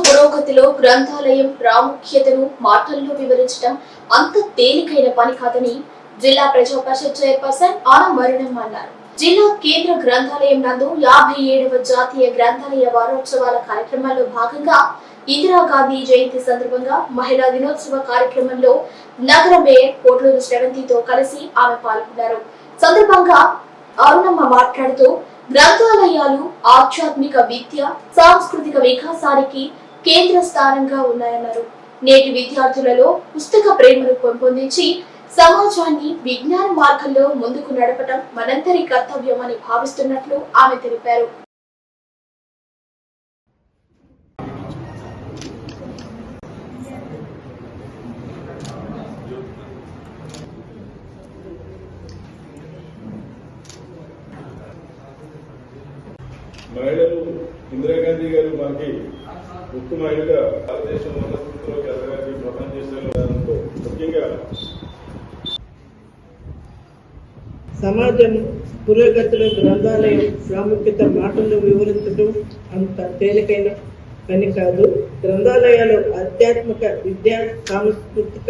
పురోగతిలో గ్రంథాలయం ప్రాముఖ్యతను మాటల్లో వివరించడం అంత తేలికైన పని కాదని జిల్లా ప్రజా పరిషత్ చైర్పర్సన్ ఆన మరణం అన్నారు. జిల్లా కేంద్ర గ్రంథాలయం నందు యాభై ఏడవ జాతీయ గ్రంథాలయ వారోత్సవాల కార్యక్రమాల్లో భాగంగా ఇందిరాగాంధీ జయంతి సందర్భంగా మహిళా దినోత్సవ కార్యక్రమంలో నగర మేయర్ కోట్లూరు శ్రవంతితో కలిసి ఆమె పాల్గొన్నారు. సందర్భంగా అరుణమ్మ మాట్లాడుతూ గ్రంథాలయాలు ఆధ్యాత్మిక విద్య సాంస్కృతిక వికాసానికి కేంద్ర స్థానంగా ఉన్నాయన్నారు. నేటి విద్యార్థులలో పుస్తక ప్రేమను పెంపొందించి సమాజాన్ని విజ్ఞాన మార్గంలో ముందుకు నడపటం మనందరి కర్తవ్యమని భావిస్తున్నట్లు ఆమె తెలిపారు. మహిళలు ఇందిరాగాంధీ గారు మనకి ఉక్కు మహిళగా భారతదేశం ఉన్నతంలో ఎదగాలి ప్రపంచ దేశాల్లో ముఖ్యంగా సమాజం పురోగతిలో గ్రంథాలయం ప్రాముఖ్యత మాటలు వివరించడం అంత తేలికైన పని కాదు. గ్రంథాలయాలు ఆధ్యాత్మిక విద్యా సాంస్కృతిక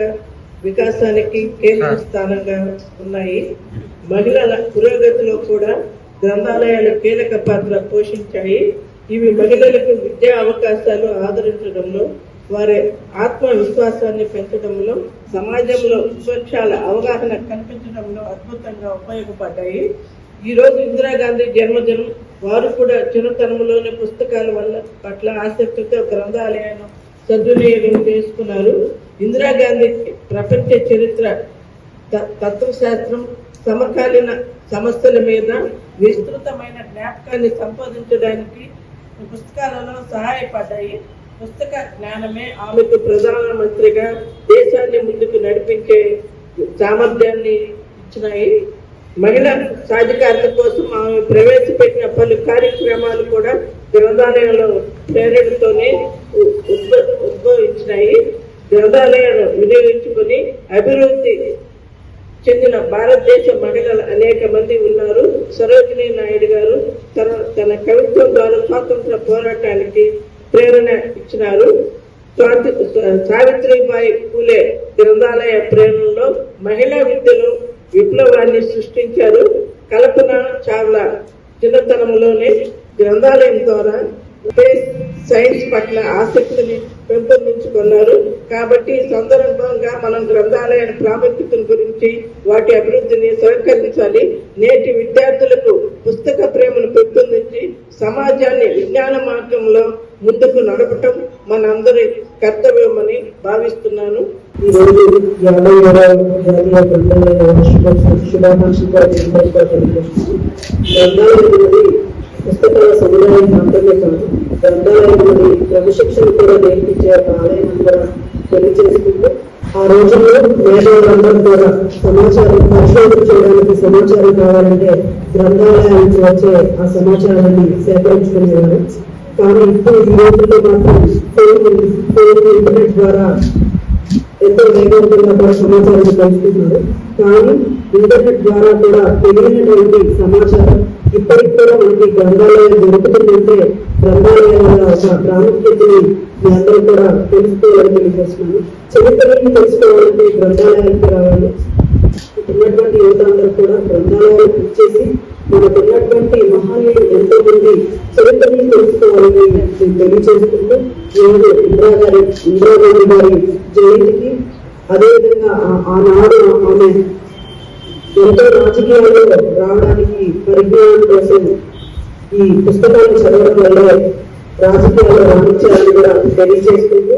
వికాసానికి కేంద్ర స్థానంగా ఉన్నాయి. మహిళల పురోగతిలో కూడా గ్రంథాలయాలు కీలక పాత్ర పోషించాయి. ఇవి మహిళలకు విద్యా అవకాశాలు ఆదరించడంలో వారి ఆత్మవిశ్వాసాన్ని పెంచడంలో సమాజంలో విపక్షాల అవగాహన కల్పించడంలో అద్భుతంగా ఉపయోగపడ్డాయి. ఈ రోజు ఇందిరాగాంధీ జన్మదినం వారు కూడా చిన్నతనంలోని పుస్తకాల వల్ల పట్ల ఆసక్తితో గ్రంథాలయాన్ని సద్వినియోగం చేసుకున్నారు. ఇందిరాగాంధీ ప్రపంచ చరిత్ర త- తత్వశాస్త్రం సమకాలీన సమస్యల మీద విస్తృతమైన జ్ఞాపకాన్ని సంపాదించడానికి పుస్తకాలలో సహాయపడ్డాయి. పుస్తక జ్ఞానమే ఆమెకు ప్రధానమంత్రిగా దేశాన్ని ముందుకు నడిపించే సామర్థ్యాన్ని ఇచ్చినాయి. మహిళా సాధికారత కోసం ఆమె ప్రవేశపెట్టిన పలు కార్యక్రమాలు కూడా గ్రంథాలయంలో ప్రేరణతోనే ఉద్భవించినాయి. గ్రంథాలయాలను వినియోగించుకొని అభివృద్ధి చెందిన భారతదేశ మహిళలు అనేక మంది ఉన్నారు. సరోజినీ నాయుడు గారు తన తన కవిత్వం ద్వారా స్వాతంత్ర పోరాటానికి ప్రేరణ ఇచ్చినారు. సావిత్రిబాయి పూలే గ్రంథాలయ ప్రేరణలో మహిళా విద్యలు విప్లవాన్ని సృష్టించారు. కల్పన చావ్లా చిన్నతనంలోనే గ్రంథాలయం ద్వారా సైన్స్ పట్ల ఆసక్తిని పెంపొందించుకున్నారు. కాబట్టి సందర్భంగా మనం గ్రంథాలయాల ప్రాముఖ్యతను గురించి వాటి అభివృద్ధిని సహకరించాలి. నేటి విద్యార్థులకు పుస్తక ప్రేమను పెంపొందించి సమాజాన్ని విజ్ఞాన మార్గంలో ముందుకు నడపటం మనందరి కర్తవ్యమని భావిస్తున్నాను. ఈ పుస్తకాల సముదాయం మాత్రమే కాదు గ్రంథాలయం క్రమశిక్షణ కూడా నేర్పించే ఒక ఆలయం కూడా తెలియజేసుకుంటూ ఆ రోజుల్లో మేధావులందరూ కూడా సమాచారం పరిశోధన చేయడానికి సమాచారం కావాలంటే గ్రంథాలయానికి వచ్చే ఆ సమాచారాన్ని సేకరించుకునేవారు. కానీ ఇప్పుడు ఈ రోజుల్లో మాత్రం ఫోన్ ఫోన్ ఇంటర్నెట్ ద్వారా ఎంతో వేగవంతంగా కూడా సమాచారాన్ని పంచుతున్నారు కానీ ఇంటర్నెట్ ద్వారా కూడా తెలియనటువంటి సమాచారం ఇప్పటికి కూడా మనకి గ్రంథాలయం దొరుకుతుందంటే గ్రంథాలయాల ప్రాముఖ్యతని మీ అందరూ కూడా తెలుసుకోవాలని తెలియజేస్తున్నాను చరిత్రని తెలుసుకోవాలంటే గ్రంథాలయానికి రావాలి ఉన్నటువంటి యువత అందరూ కూడా గ్రంథాలయాలకు ఇచ్చేసి మనకు ఉన్నటువంటి మహానీయులు ఎంతో మంది చరిత్రని తెలుసుకోవాలని నేను తెలియజేసుకుంటూ ఈరోజు ఇందిరా ఇందిరాగాంధీ గారి జయంతికి అదేవిధంగా ఆనాడు ఆమె ఎంతో రాజకీయాల్లో రావడానికి పరిజ్ఞానం కోసం ఈ పుస్తకాన్ని చదవడం వల్ల రాజకీయాల్లో రాణించాలని కూడా తెలియజేస్తుంది.